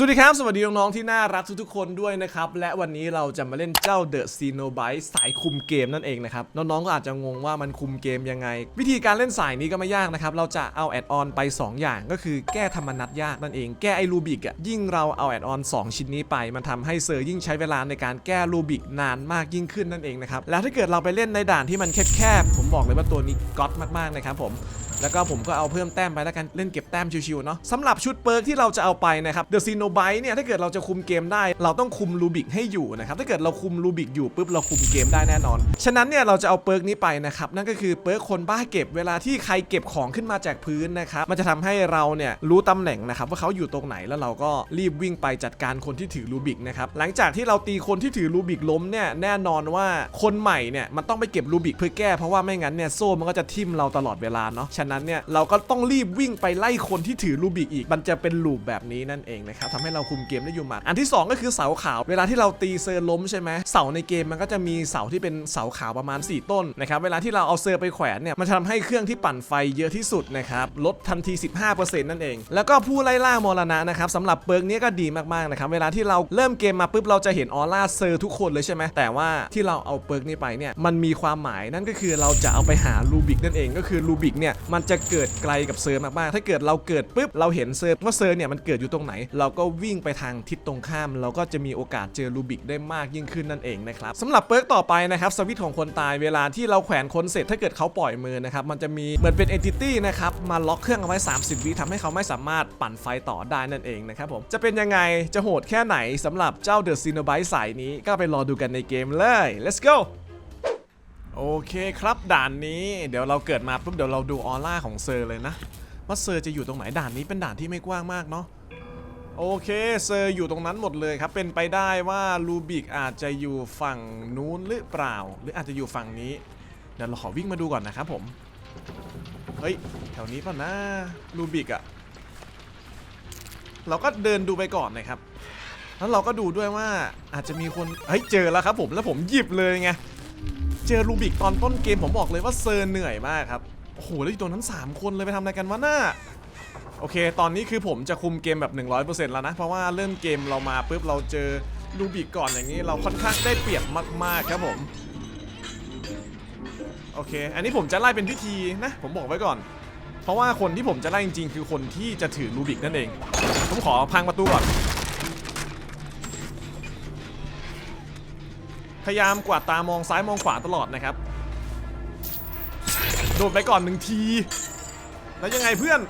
สวัสดีครับ สวัสดีน้องๆที่น่ารักทุกๆคนด้วยนะครับ และวันนี้เราจะมาเล่นเจ้า The c e n o b i t e สายคุมเกมนั่นเองนะครับ น้องๆก็อาจจะงงว่ามันคุมเกมยังไง วิธีการเล่นสายนี้ก็ไม่ยากนะครับ เราจะเอาแอดออนไป 2 อย่างก็คือแก้ธรรมนัตยากนั่นเอง แก้ไอ้รูบิกอะยิ่งเราเอาแอดออน2 ชิ้นนี้ไป มันทำให้เซอร์ยิ่งใช้เวลาในการแก้รูบิกนานมากยิ่งขึ้นนั่นเองนะครับแล้วถ้าเกิดเราไปเล่นในด่านที่มันแคบๆผมบอกเลยว่าตัวนี้ก๊อตมากๆนะครับผม แล้วก็ผมก็เอาเพิ่มแต้มไปแล้วกันเล่นเก็บแต้มชิวๆเนาะสำหรับชุดเปิร์กที่เราจะเอาไปนะครับเดอะซีโนไบเนี่ยถ้าเกิดเราจะคุมเกมได้ เราต้องคุมรูบิกให้อยู่นะครับถ้าเกิดเราคุมรูบิกอยู่ปุ๊บเราคุมเกมได้แน่นอน ฉะนั้นเนี่ยเราจะเอาเปิร์กนี้ไปนะครับนั่นก็คือเปิร์กคนบ้าเก็บเวลาที่ใครเก็บของขึ้นมาจากพื้นนะครับมันจะทำให้เราเนี่ยรู้ตำแหน่งนะครับว่าเขาอยู่ตรงไหนแล้วเราก็รีบวิ่งไปจัดการคนที่ถือรูบิกนะครับหลังจากที่เราตีคนที่ถือรูบิกล้มเนี่ยแน่นอนว่าคนใหม่เนี่ยมันต้องไปเก็บรูบิกเพื่อแก้เพราะว่าไม่งั้นเนี่ยโซ่มันก็จะทิ่มเราตลอดเวลาเนาะฉะนั้นเนี่ยเราก็ต้องรีบวิ่งไปไล่คนที่ถือรูบิกอีก มันจะเป็นลูปแบบนี้นั่นเองนะครับทำให้เราคุมเกมได้อยู่หมัดอันที่ 2 ก็คือเสาขาว เวลาที่เราตีเซอร์ล้มใช่ไหมเสาในเกมมันก็จะมีเสาที่เป็นเสาขาวประมาณ 4 ต้นนะครับเวลาที่เราเอาเซอร์ไปแขวนเนี่ยมันจะทำให้เครื่องที่ปั่นไฟเยอะที่สุดนะครับลดทันที 15%นั่นเอง แล้วก็ผู้ไล่ล่ามรณะนะครับสำหรับเปิร์กนี้ก็ดีมากๆนะครับเวลาที่เราเริ่มเกมมาปุ๊บเราจะเห็นออร่าเซอร์ทุกคนเลยใช่ไหมแต่ว่าที่เราเอาเปิร์กนี้ไปเนี่ยมันมีความหมายนั่นก็คือเราจะเอาไปหารูบิกนั่นเองก็คือรูบิกเนี่ยมัันจะเกิดไกลกับเซอร์มากๆ ถ้าเกิดเราเกิดปุ๊บเราเห็นเซอร์ว่าเซอร์เนี่ยมันเกิดอยู่ตรงไหน เราก็วิ่งไปทางทิศตรงข้าม เราก็จะมีโอกาสเจอรูบิกได้มากยิ่งขึ้นนั่นเองนะครับสำหรับเปิร์กต่อไปนะครับสวิตของคนตายเวลาที่เราแขวนคนเสร็จถ้าเกิดเขาปล่อยมือนะครับมันจะมีเหมือนเป็นเอนติตี้นะครับมาล็อกเครื่องเอาไว้ 30 วิทำให้เขาไม่สามารถปั่นไฟต่อได้นั่นเองนะครับผมจะเป็นยังไงจะโหดแค่ไหนสำหรับเจ้าเดอะซีโนไบสายนี้ก็ไปรอดูกันในเกมเลย let's go โอเคครับด่านนี้เดี๋ยวเราเกิดมาปุ๊บเดี๋ยวเราดูออร่าของเซอร์เลยนะว่าเซอร์จะอยู่ตรงไหนด่านนี้เป็นด่านที่ไม่กว้างมากเนาะโอเคเซอร์อยู่ตรงนั้นหมดเลยครับเป็นไปได้ว่าลูบิกอาจจะอยู่ฝั่งนู้นหรือเปล่า หรืออาจจะอยู่ฝั่งนี้เดี๋ยวเราขอวิ่งมาดูก่อนนะครับผมเฮ้ยแถวนี้ป่ะนะลูบิกอะเราก็เดินดูไปก่อนนะครับแล้วเราก็ดูด้วยว่าอาจจะมีคนเฮ้ยเจอแล้วครับผมแล้วผมหยิบเลยไง เจอรูบิกตอนต้นเกมผมบอกเลยว่าเซอร์เหนื่อยมากครับ โอ้โห แล้วอยู่ตรงนั้น 3 คนเลยไปทำอะไรกันวะน่าโอเค ตอนนี้คือผมจะคุมเกมแบบ 100%แล้วนะ เพราะว่าเริ่มเกมเรามาปุ๊บเราเจอรูบิกก่อนอย่างนี้ เราค่อนข้างได้เปรียบมาก ๆ ครับผม โอเค อันนี้ผมจะไล่เป็นพิธีนะ ผมบอกไว้ก่อน เพราะว่าคนที่ผมจะไล่จริงๆ คือคนที่จะถือรูบิกนั่นเอง ผมขอพังประตูก่อน พยายามกวาดตามองซ้ายมองขวาตลอดนะครับ โดดไปก่อนหนึ่งที แล้วยังไงเพื่อน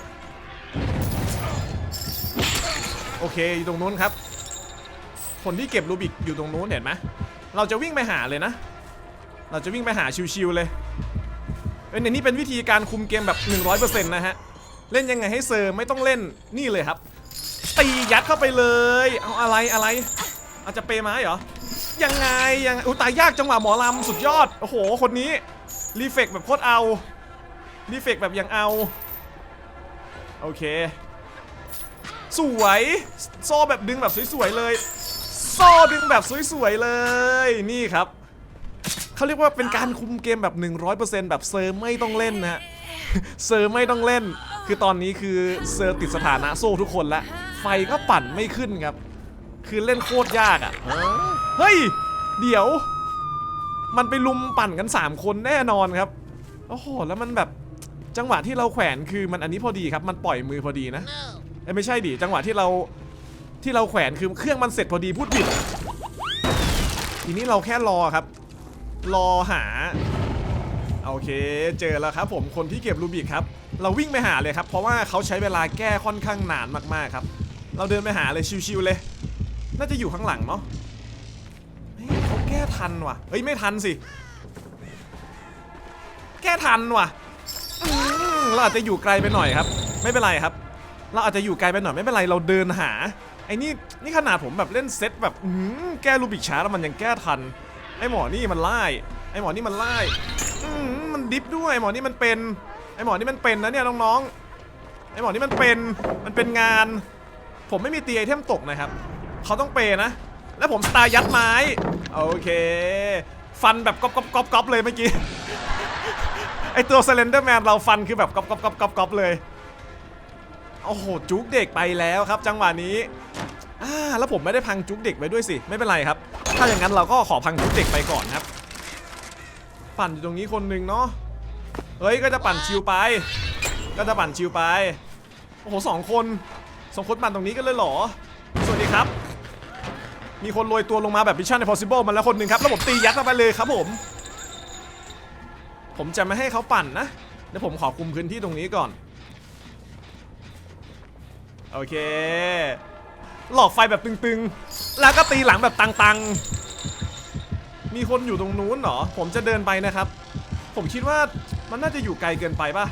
โอเคอยู่ตรงนู้นครับ คนที่เก็บรูบิกอยู่ตรงนู้นเห็นไหมเราจะวิ่งไปหาเลยนะ เราจะวิ่งไปหาชิวๆเลยเป็นอันนี้เป็นวิธีการคุมเกมแบบ 100%นะฮะ เล่นยังไงให้เซอร์ไม่ต้องเล่นนี่เลยครับ ตียัดเข้าไปเลย เอาอะไรอะไรอาจจะเปไม้เหรอ ยังไงยังอุตายยากจังหวะหมอลำสุดยอด โอ้โห คนนี้ รีเฟกแบบโคตรเอา รีเฟกแบบยังเอา โอเค สวยโซ่แบบดึงแบบสวยๆเลย โซ่ดึงแบบสวยๆเลย นี่ครับ เขาเรียกว่าเป็นการคุมเกมแบบ 100%แบบเซอร์ไม่ต้องเล่นนะเซอร์ไม่ต้องเล่น คือตอนนี้คือเซอร์ติดสถานะโซ่ทุกคนล้วไฟก็ปั่นไม่ขึ้นครับ คือเล่นโคตรยากอะ่ะ เฮ้ย เดี๋ยว มันไปลุมปั่นกัน 3 คนแน่นอนครับ โอ้โห แล้วมันแบบจังหวะที่เราแขวนคือมันอันนี้พอดีครับ มันปล่อยมือพอดีนะเอ้ยไม่ใช่ดิ จังหวะที่เราที่เราแขวนคือเครื่องมันเสร็จพอดีพูดผิด ทีนี้เราแค่รอครับ รอหา โอเค เจอแล้วครับ ผมคนที่เก็บรูบิกครับ เราวิ่งไปหาเลยครับ เพราะว่าเขาใช้เวลาแก้ค่อนข้างนานมากๆครับ เราเดินไปหาเลยชิวๆเลย น่าจะอยู่ข้างหลังเนาะเฮ้ยเขาแก้ทันว่ะ เฮ้ย ไม่ทันสิ แก้ทันว่ะอืมเราอาจจะอยู่ไกลไปหน่อยครับ ไม่เป็นไรครับ เราอาจจะอยู่ไกลไปหน่อยไม่เป็นไรเราเดินหา ไอ้นี่นี่ขนาดผมแบบเล่นเซตแบบอื้อหือแก้รูบิกช้าแล้วมันยังแก้ทัน ไอ้หมอนี่มันไล่ ไอ้หมอนี่มันไล่อืมมันดิฟด้วยไอ้หมอนี่มันเป็น ไอ้หมอนี่มันเป็นนะเนี่ยน้องๆ ไอ้หมอนี่มันเป็น มันเป็นงาน ผมไม่มีตีไอเทมตกนะครับ เขาต้องเปนะ แล้วผมสไตล์ยัดไม้ โอเค ฟันแบบก๊อปก๊อปก๊อปก๊อปเลยเมื่อกี้ ไอตัวเซเลนเดอร์แมนเราฟันคือแบบก๊อปก๊อปก๊อปก๊อปก๊อปเลย โอ้โห จุกเด็กไปแล้วครับ จังหวะนี้อ่าแล้วผมไม่ได้พังจุกเด็กไว้ด้วยสิ ไม่เป็นไรครับ ถ้าอย่างนั้นเราก็ขอพังจุกเด็กไปก่อนครับ ปั่นอยู่ตรงนี้คนหนึ่งเนาะ เฮ้ย ก็จะปั่นชิวไป ก็จะปั่นชิวไป โอ้โหสองคนสองคนปั่นตรงนี้กันเลยเหรอ มีคนโรยตัวลงมาแบบ Mission Impossible มาแล้วคนหนึ่งครับแล้วผมตียัดเข้าไปเลยครับผม ผมจะไม่ให้เขาปั่นนะเดี๋ยวผมขอคุมพื้นที่ตรงนี้ก่อน โอเค หลอกไฟแบบตึงๆ แล้วก็ตีหลังแบบตังๆ มีคนอยู่ตรงนู้นเหรอ ผมจะเดินไปนะครับ ผมคิดว่ามันน่าจะอยู่ไกลเกินไปป่ะ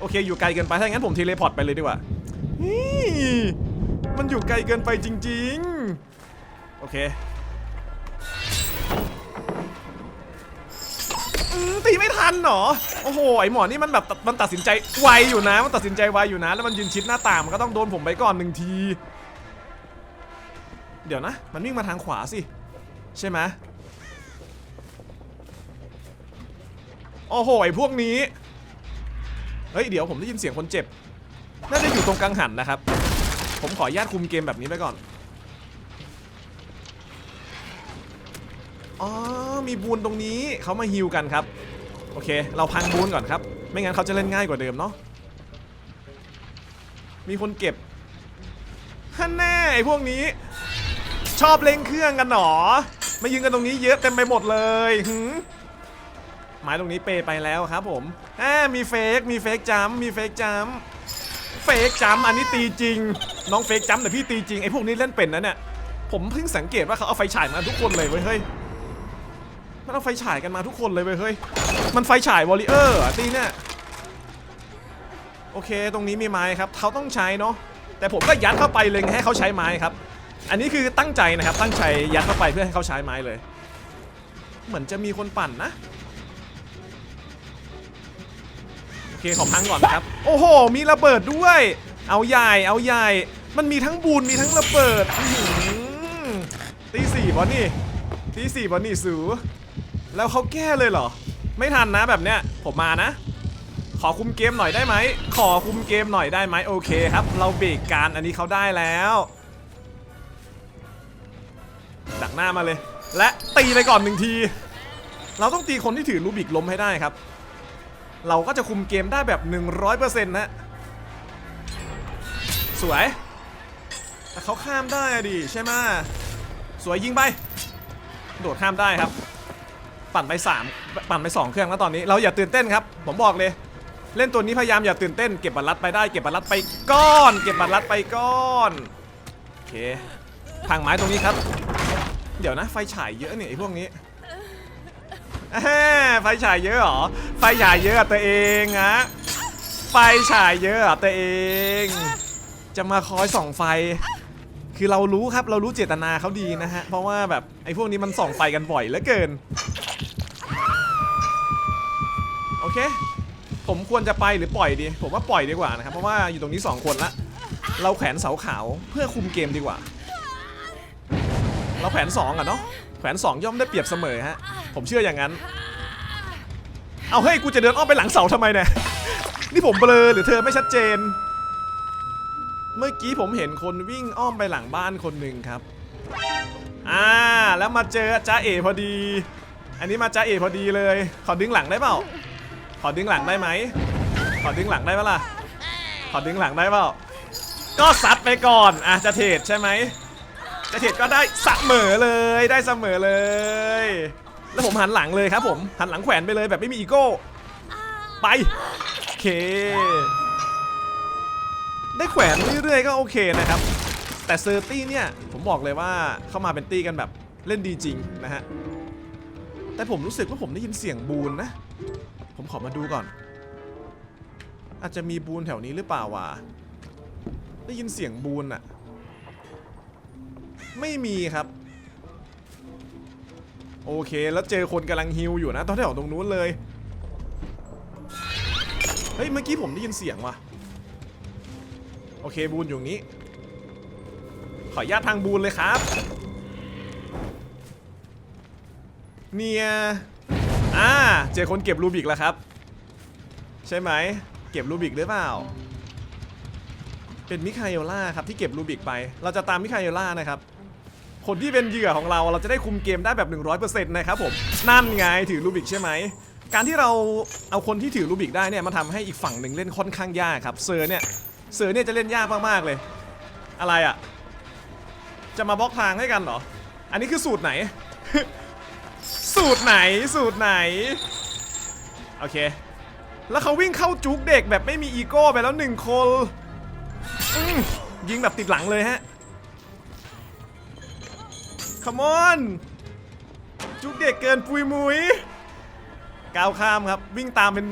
โอเค อยู่ไกลเกินไป ถ้างั้นผมเทเลพอร์ตไปเลยดีกว่านี่มันอยู่ไกลเกินไปจริง ๆ อเคตีไม่ทันเหรอ โอ้โห ไอหมอนี่มันแบบมันตัดสินใจไวอยู่นะ มันตัดสินใจไวอยู่นะ แล้วมันยืนชิดหน้าต่างมันก็ต้องโดนผมไปก่อนหนึ่งที เดี๋ยวนะ มันวิ่งมาทางขวาสิ ใช่ไหมโอ้โห ไอพวกนี้ เฮ้ย เดี๋ยวผมได้ยินเสียงคนเจ็บ น่าจะอยู่ตรงกังหันนะครับ ผมขออนุญาตคุมเกมแบบนี้ไปก่อน อ๋อ มีบูนตรงนี้เขามาฮิวกันครับ โอเค เราพังบูนก่อนครับ ไม่งั้นเขาจะเล่นง่ายกว่าเดิมเนาะ มีคนเก็บฮันแน่ไอพวกนี้ ชอบเล่งเครื่องกันหนอ มายืนกันตรงนี้เยอะเต็มไปหมดเลยหืมไม้ตรงนี้เปไปแล้วครับผมแอามีเฟก มีเฟกจัมมีเฟกจัมเฟกจัมอันนี้ตีจริง น้องเฟกจัมแต่พี่ตีจริงไอพวกนี้เล่นเป็นนะเนี่ย ผมเพิ่งสังเกตว่าเขาเอาไฟฉายมาทุกคนเลยเว้ยเฮ้ย มันเอาไฟฉายกันมาทุกคนเลยเว้ยเฮ้ย มันไฟฉายวอลเลเยอร์ตีเนี่ยโอเค ตรงนี้มีไม้ครับเขาต้องใช้เนาะ แต่ผมก็ยัดเข้าไปเลยให้เขาใช้ไม้ครับ อันนี้คือตั้งใจนะครับ ตั้งใจยัดเข้าไปเพื่อให้เขาใช้ไม้เลย เหมือนจะมีคนปั่นนะ โอเค ขอพังก่อนครับ โอ้โห มีระเบิดด้วย เอาใหญ่ เอาใหญ่ มันมีทั้งบูนมีทั้งระเบิดตีสี่บอนี่ตีสี่บอนี่สู แล้วเขาแก้เลยเหรอ ไม่ทันนะแบบเนี้ย ผมมานะ ขอคุมเกมหน่อยได้ไหม ขอคุมเกมหน่อยได้ไหมโอเคครับ เราเบรกการอันนี้เขาได้แล้ว ดักหน้ามาเลย และตีไปก่อนหนึ่งที เราต้องตีคนที่ถือลูบิกล้มให้ได้ครับ เราก็จะคุมเกมได้แบบ 100%นะสวยแต่เขาข้ามได้ดิใช่ไหมสวยยิงไป โดดข้ามได้ครับ ปั่นไป3ปั่นไป 2 เครื่องแล้วตอนนี้เราอย่าตื่นเต้นครับ ผมบอกเลย เล่นตัวนี้พยายามอย่าตื่นเต้นเก็บบัตรลัดไปได้เก็บบัตรลัดไปก้อน เก็บบัตรลัดไปก้อนโอเคทางไม้ตรงนี้ครับ เดี๋ยวนะไฟฉายเยอะเนี่ยไอ้พวกนี้ไฟฉายเยอะเหรอไฟฉายเยอะตัวเองอะไฟฉายเยอะตัวเอง จะมาคอยส่องไฟ คือเรารู้ครับเรารู้เจตนาเขาดีนะฮะ เพราะว่าแบบไอ้พวกนี้มันส่องไฟกันบ่อยเหลือเกิน เค ผมควรจะไปหรือปล่อยดี ผมว่าปล่อยดีกว่านะครับ เพราะว่าอยู่ตรงนี้ 2 คนละ เราแขวนเสาขาวเพื่อคุมเกมดีกว่า เราแขวน2อะเนาะ แขวน 2 ย่อมได้เปรียบเสมอฮะ ผมเชื่ออย่างนั้น เอาเฮ้ย กูจะเดินอ้อมไปหลังเสาทำไมเนี่ย นี่ผมเบลอหรือเธอไม่ชัดเจน เมื่อกี้ผมเห็นคนวิ่งอ้อมไปหลังบ้านคนหนึ่งครับ อ่า แล้วมาเจอจ้าเอพอดีอันนี้มาจ้าเอพอดีเลย ขอดึงหลังได้เปล่า ขอดึงหลังได้ไหมขอดึงหลังได้ปะล่ะขอดึงหลังได้เปล่าก็ซัดไปก่อนอะจะเทรดใช่ไหมจะเทรดก็ได้เสมอเลยได้เสมอเลย แล้วผมหันหลังเลยครับผมหันหลังแขวนไปเลยแบบไม่มีอีโก้ ไปโอเค ได้แขวนเรื่อยๆก็โอเคนะครับ แต่เซอร์ตี้เนี่ยผมบอกเลยว่าเข้ามาเป็นตี้กันแบบเล่นดีจริงนะฮะแต่ผมรู้สึกว่าผมได้ยินเสียงบูนนะ ขอมาดูก่อน อาจจะมีบูนแถวนี้หรือเปล่าวะได้ยินเสียงบูนอะไม่มีครับ โอเคแล้วเจอคนกำลังฮิวอยู่นะตอนแถวตรงนู้นเลย เฮ้ย เมื่อกี้ผมได้ยินเสียงว่ะ โอเคบูนอยู่นี้ ขออนุญาตทางบูนเลยครับ เนี่ย อ่าเจอคนเก็บรูบิกแล้วครับ ใช่ไหมเก็บรูบิกหรือเปล่า เป็นมิคาเอล่าครับที่เก็บรูบิกไป เราจะตามมิคาเอล่านะครับคนที่เป็นเหยื่อของเราเราจะได้คุมเกมได้แบบ 100%นะครับผมนั่นไงถือรูบิกใช่ไหมการที่เราเอาคนที่ถือรูบิกได้เนี่ยมาทำให้อีกฝั่งหนึ่งเล่นค่อนข้างยากครับเซอร์เนี่ยเซอร์เนี่ยจะเล่นยากมากๆเลย อะไรอะ่ะ จะมาบล็อกทางให้กันเหรอ อันนี้คือสูตรไหน สูตรไหนสูตรไหน โอเค แล้วเขาวิ่งเข้าจุกเด็กแบบไม่มีอีโก้ไปแล้วหนึ่งคนยิงแบบติดหลังเลยฮะขมอนจุกเด็กเกินปุยมุยก้าวข้ามครับ วิ่งตามเป็น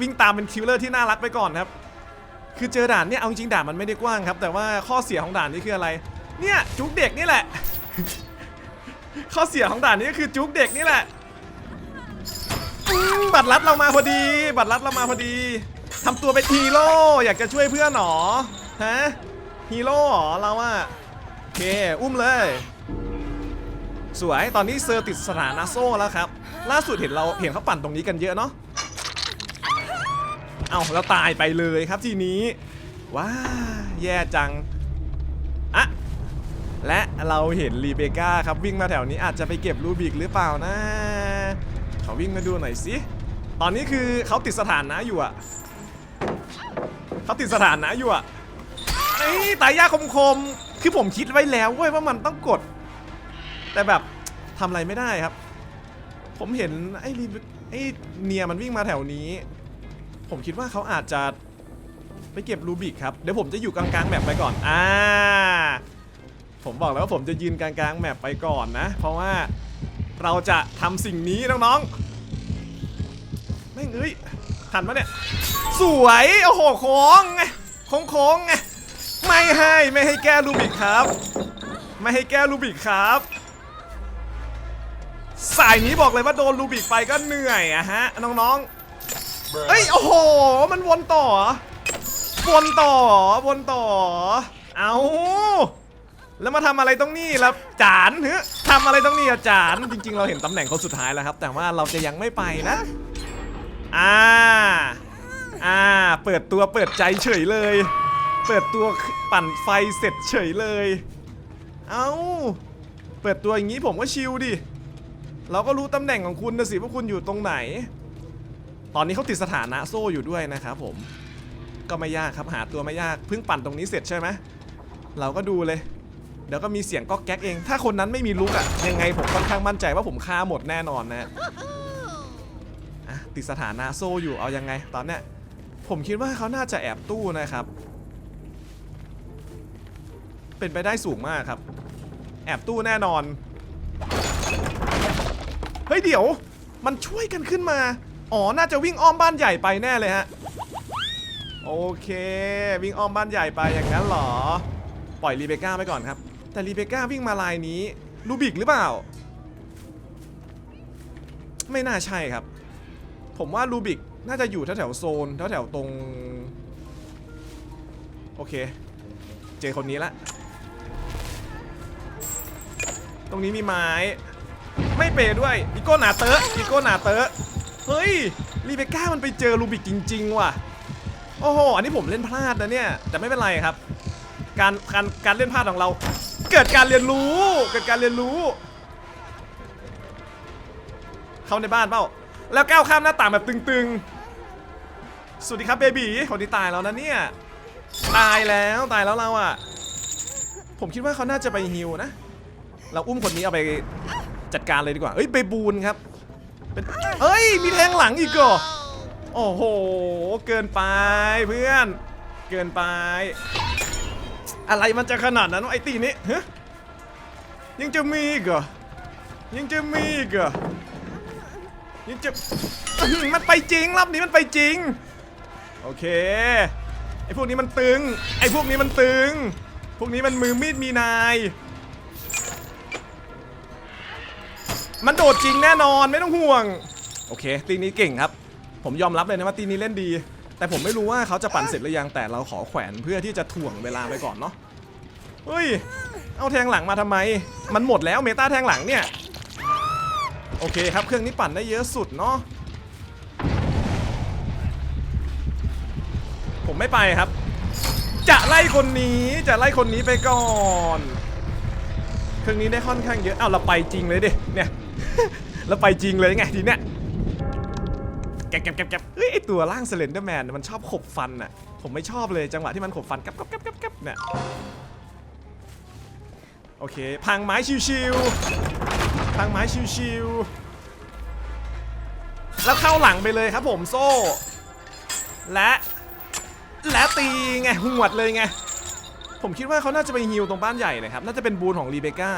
วิ่งตามเป็นคิลเลอร์ที่น่ารักไปก่อนครับ คือเจอด่านเนี่ยเอาจริงด่านมันไม่ได้กว้างครับ แต่ว่าข้อเสียของด่านนี้คืออะไร เนี่ยจุกเด็กนี่แหละ ข้อเสียของด่านนี้ก็คือจุกเด็กนี่แหละบัตรลัดเรามาพอดี บัตรลัดเรามาพอดีทำตัวเป็นฮีโร่อยากจะช่วยเพื่อนหรอฮะฮีโร่หรอเราอะโอเค อุ้มเลย สวยตอนนี้เซอร์ติดสถานะโซ่แล้วครับ ล่าสุดเห็นเราเห็นเขาปั่นตรงนี้กันเยอะเนาะเอาแล้วตายไปเลยครับทีนี้ว้าแย่จัง และเราเห็นรีเบก้าครับวิ่งมาแถวนี้อาจจะไปเก็บรูบิกหรือเปล่านะเขาวิ่งมาดูหน่อยสิตอนนี้คือเขาติดสถานะอยู่อะเขาติดสถานะอยู่อะนี่ตายยากคมๆคือผมคิดไว้แล้วเว้ยว่ามันต้องกด แต่แบบทำอะไรไม่ได้ครับ ผมเห็นไอ้รีไอ้เนียมันวิ่งมาแถวนี้ ผมคิดว่าเขาอาจจะไปเก็บรูบิกครับ เดี๋ยวผมจะอยู่กลางๆแมปไปก่อน อ่า ผมบอกแล้วว่าผมจะยืนกลางๆแมปไปก่อนนะ เพราะว่าเราจะทำสิ่งนี้น้องๆ ไม่งเอ้ย ทันปะเนี่ย สวย โอ้โหโค้งไงโค้งไง ไม่ให้ไม่ให้แก้รูบิกครับ ไม่ให้แก้รูบิกครับ สายนี้บอกเลยว่าโดนรูบิกไปก็เหนื่อยอะฮะ น้องๆ เอ้ย โอ้โห มันวนต่อ วนต่อ วนต่อ เอเอา แล้วมาทำอะไรตรงนี้ล่ะจานเฮ้ยทำอะไรตรงนี้อะจานจริง ๆ เราเห็นตำแหน่งคนสุดท้ายแล้วครับ แต่ว่าเราจะยังไม่ไปนะ อ่า อ่า เปิดตัวเปิดใจเฉยเลย เปิดตัวปั่นไฟเสร็จเฉยเลย เอาเปิดตัวอย่างนี้ผมก็ชิลดิ เราก็รู้ตำแหน่งของคุณนะสิว่าคุณอยู่ตรงไหน ตอนนี้เขาติดสถานะโซ่อยู่ด้วยนะครับผม ก็ไม่ยากครับหาตัวไม่ยาก เพิ่งปั่นตรงนี้เสร็จใช่ไหมเราก็ดูเลย เดี๋ยวก็มีเสียงก๊อกแก๊กเอง ถ้าคนนั้นไม่มีลุกอะยังไงผมค่อนข้างมั่นใจว่าผมฆ่าหมดแน่นอนนะอะติดสถานะโซ่อยู่เอายังไง ตอนเนี้ยผมคิดว่าเขาน่าจะแอบตู้นะครับ เป็นไปได้สูงมากครับ แอบตู้แน่นอน เฮ้ยเดี๋ยว มันช่วยกันขึ้นมา อ๋อ น่าจะวิ่งอ้อมบ้านใหญ่ไปแน่เลยฮะ โอเค วิ่งอ้อมบ้านใหญ่ไปอย่างนั้นเหรอ ปล่อยรีเบก้าไปก่อนครับ แต่รีเบคก้าวิ่งมาลายนี้ลูบิกหรือเปล่า ไม่น่าใช่ครับ ผมว่าลูบิกน่าจะอยู่แถวๆโซนแถวแถวๆตรง โอเค เจอคนนี้ละ ตรงนี้มีไม้ ไม่เปด้วยอีโก้หนาเตอะอีโก้หนาเตอะเฮ้ยรีเบคก้ามันไปเจอลูบิกจริง ๆ ว่ะโอ้โห อันนี้ผมเล่นพลาดนะเนี่ย แต่ไม่เป็นไรครับ การการการเล่นพลาดของเรา เกิดการเรียนรู้ เกิดการเรียนรู้ เข้าในบ้านเปล่า แล้วก้าวข้ามหน้าต่างแบบตึงๆ สวัสดีครับเบบีคนนี้ตายแล้วนะเนี่ย ตายแล้วตายแล้วเราอะผมคิดว่าเขาน่าจะไปฮิวนะ เราอุ้มคนนี้เอาไปจัดการเลยดีกว่า เอ้ยเบบูนครับ เป็น เอ้ย มีแทงหลังอีกเหรอโอ้โห เกินไปเพื่อน เกินไป อะไรมันจะขนาดนั้นวะไอตีนี้ฮะยังจะมีอีกเหรอยังจะมีอีกเหรอยังจะมันไปจริงรอบนี้มันไปจริง โอเคไอพวกนี้มันตึง ไอพวกนี้มันตึง พวกนี้มันมือมีดมีนาย มันโดดจริงแน่นอนไม่ต้องห่วง โอเค ตีนี้เก่งครับ ผมยอมรับเลยนะว่าตีนี้เล่นดี แต่ผมไม่รู้ว่าเขาจะปั่นเสร็จหรือยังแต่เราขอแขวนเพื่อที่จะถ่วงเวลาไปก่อนเนาะเฮ้ย เอาแทงหลังมาทำไม มันหมดแล้วเมตาแทงหลังเนี่ย โอเคครับเครื่องนี้ปั่นได้เยอะสุดเนาะผมไม่ไปครับ จะไล่คนนี้จะไล่คนนี้ไปก่อนเครื่องนี้ได้ค่อนข้างเยอะเอาเราไปจริงเลยดิเนี่ยเราไปจริงเลยไงทีเนี้ย แกบแกบแกบแกบเฮ้ยไอตัวร่างเซเลนเดอร์แมนมันชอบขบฟันอะผมไม่ชอบเลยจังหวะที่มันขบฟันกับกับกับกับกับเนี่ยโอเค พังไม้ชิวๆพังไม้ชิวๆแล้วเข้าหลังไปเลยครับผมโซ่ และและตีไงหวดเลยไงผมคิดว่าเขาน่าจะไปฮิวตรงบ้านใหญ่นะครับ น่าจะเป็นบูนของรีเบคก้า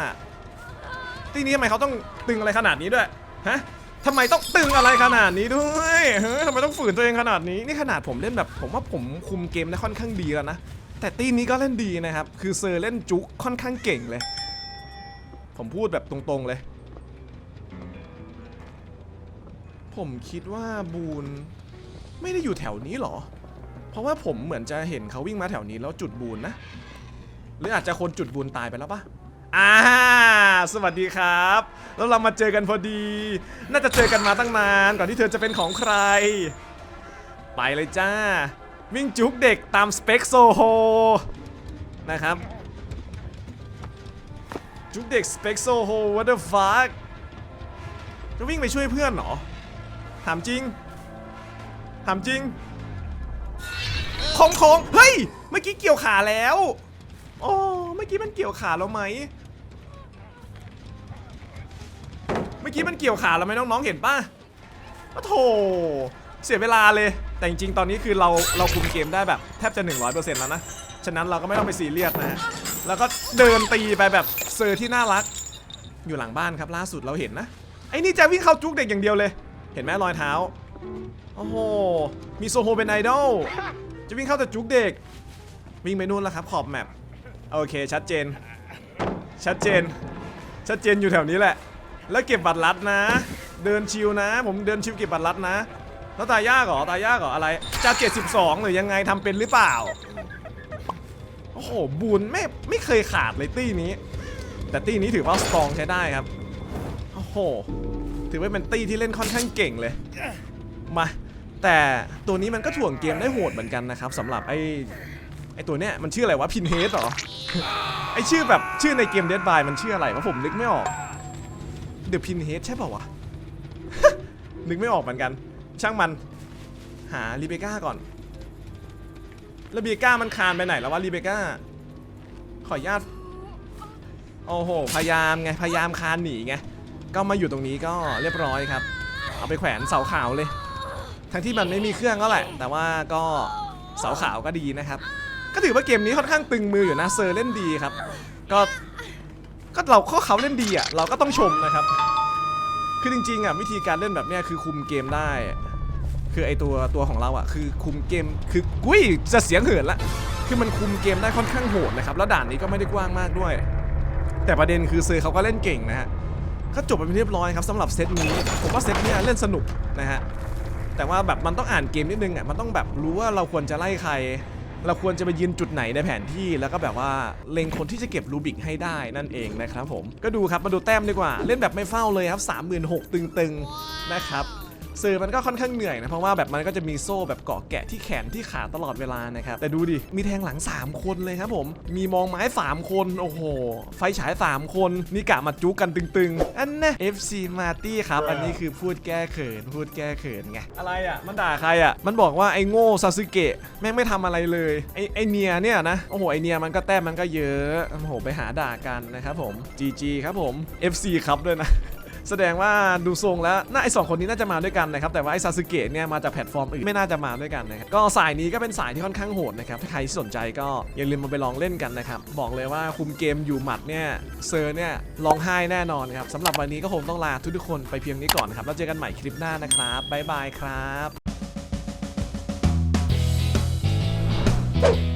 ตีนี้ทำไมเขาต้องตึงอะไรขนาดนี้ด้วย ฮะ ทำไมต้องตึงอะไรขนาดนี้ด้วยเฮ้ยทำไมต้องฝืนตัวเองขนาดนี้ นี่ขนาดผมเล่นแบบ ผมว่าผมคุมเกมได้ค่อนข้างดีแล้วนะ แต่ตีนี้ก็เล่นดีนะครับ คือเซอร์เล่นจุกค่อนข้างเก่งเลย ผมพูดแบบตรงๆเลย ผมคิดว่าบูนไม่ได้อยู่แถวนี้หรอ เพราะว่าผมเหมือนจะเห็นเขาวิ่งมาแถวนี้แล้วจุดบูนนะ หรืออาจจะคนจุดบูนตายไปแล้วปะอ่า สวัสดีครับ แล้วเรามาเจอกันพอดี น่าจะเจอกันมาตั้งนานก่อนที่เธอจะเป็นของใคร ไปเลยจ้า วิ่งจุกเด็กตามสเปคโซโฮนะครับ จุกเด็กสเปกโซโฮ what the fuck จะวิ่งไปช่วยเพื่อนเหรอ ถามจริง ถามจริงโค้งโค้งเฮ้ย เมื่อกี้เกี่ยวขาแล้ว โอ้ เมื่อกี้มันเกี่ยวขาแล้วไหม อกี้มันเกี่ยวขาแล้วไหมน้องๆเห็นป่ะโอ้โถเสียเวลาเลย แต่จริงๆ ตอนนี้คือเราเราคุมเกมได้แบบแทบจะ 100%แล้วนะ ฉะนั้นเราก็ไม่ต้องไปซีเรียสนะฮะ แล้วก็เดินตีไปแบบเซอร์ที่น่ารัก อยู่หลังบ้านครับล่าสุดเราเห็นนะ ไอ้นี่จะวิ่งเข้าจุกเด็กอย่างเดียวเลย เห็นไหมรอยเท้า โอ้โห มีโซโฮเป็นไอดอล จะวิ่งเข้าแต่จุกเด็ก วิ่งไปนู่นแล้วครับขอบแมป โอเคชัดเจน ชัดเจน ชัดเจนอยู่แถวนี้แหละ แล้วเก็บบัตรลัดนะ เดินชิวนะ ผมเดินชิวเก็บบัตรลัดนะ แล้วตายยากเหรอตายยากเหรออะไรจะ72 หรือยังไงทำเป็นหรือเปล่า โอ้โหบูนไม่ไม่เคยขาดเลยตี้นี้ แต่ตี้นี้ถือว่าสตรองใช้ได้ครับ โอ้โห ถือว่าเป็นตี้ที่เล่นค่อนข้างเก่งเลย มาแต่ตัวนี้มันก็ถ่วงเกมได้โหดเหมือนกันนะครับสำหรับไอ้ไอ้ตัวเนี้ยมันชื่ออะไรวะพินเฮดเหรอไอ้ชื่อแบบชื่อในเกมเดดบายมันชื่ออะไรวะผมนึกไม่ออก เดอะพินเฮดใช่ป่าวะ นึกไม่ออกเหมือนกัน ช่างมัน หารีเบก้าก่อน แล้วรีเบก้ามันคานไปไหนแล้ววะรีเบก้า ขออนุญาต โอ้โห พยายามไง พยายามคานหนีไง ก็มาอยู่ตรงนี้ก็เรียบร้อยครับ เอาไปแขวนเสาขาวเลย ทั้งที่มันไม่มีเครื่องก็แหละ แต่ว่าก็เสาขาวก็ดีนะครับ ก็ถือว่าเกมนี้ค่อนข้างตึงมืออยู่นะเซอร์เล่นดีครับ ก็ ก็เราก็เขาเล่นดีอะเราก็ต้องชมนะครับ คือจริงๆอะวิธีการเล่นแบบเนี้ยคือคุมเกมได้ คือไอตัวตัวของเราอะคือคุมเกมคือกุ้ยจะเสียงเหินละคือมันคุมเกมได้ค่อนข้างโหดนะครับแล้วด่านนี้ก็ไม่ได้กว้างมากด้วย แต่ประเด็นคือเซอร์เขาก็เล่นเก่งนะฮะก็จบไปเป็นเรียบร้อยครับสำหรับเซตนี้ผมว่าเซตเนี้ยเล่นสนุกนะฮะแต่ว่าแบบมันต้องอ่านเกมนิดนึงอะมันต้องแบบรู้ว่าเราควรจะไล่ใคร เราควรจะไปยืนจุดไหนในแผนที่แล้วก็แบบว่าเล็งคนที่จะเก็บรูบิกให้ได้นั่นเองนะครับผมก็ดูครับมาดูแต้มดีกว่า เล่นแบบไม่เฝ้าเลยครับ36,000ตึงๆนะครับ เซอมันก็ค่อนข้างเหนื่อยนะเพราะว่าแบบมันก็จะมีโซ่แบบเกาะแกะที่แขนที่ขาตลอดเวลานะครับแต่ดูดิมีแทงหลัง 3 คนเลยครับผม มีมองไม้ 3 คนโอ้โห ไฟฉาย 3 คนนี่กะมาจุกกันตึงๆ อันนะ FC Marty ครับ อันนี้คือพูดแก้เขิน พูดแก้เขินไงอะไรอะ มันด่าใครอะ มันบอกว่าไอ้โง่ซาสึเกะแม่งไม่ทำอะไรเลยไอ้ไอ้เนียเนี่ยนะโอ้โหไอเนียมันก็แต้มมันก็เยอะโอ้โหไปหาด่ากันนะครับผม GG ครับผม FC ครับด้วยนะ แสดงว่าดูทรงแล้วน่าไอสองคนนี้น่าจะมาด้วยกันนะครับ แต่ว่าไอซาสึเกะเนี่ยมาจากแพลตฟอร์มอื่นไม่น่าจะมาด้วยกันนะครับ ก็สายนี้ก็เป็นสายที่ค่อนข้างโหดนะครับ ถ้าใครที่สนใจก็อย่าลืมมาไปลองเล่นกันนะครับ บอกเลยว่าคุมเกมอยู่หมัดเนี่ยเซอร์เนี่ยร้องไห้แน่นอนครับสำหรับวันนี้ก็คงต้องลาทุกๆคนไปเพียงนี้ก่อนนะครับ แล้วเจอกันใหม่คลิปหน้านะครับบ๊ายบายครับ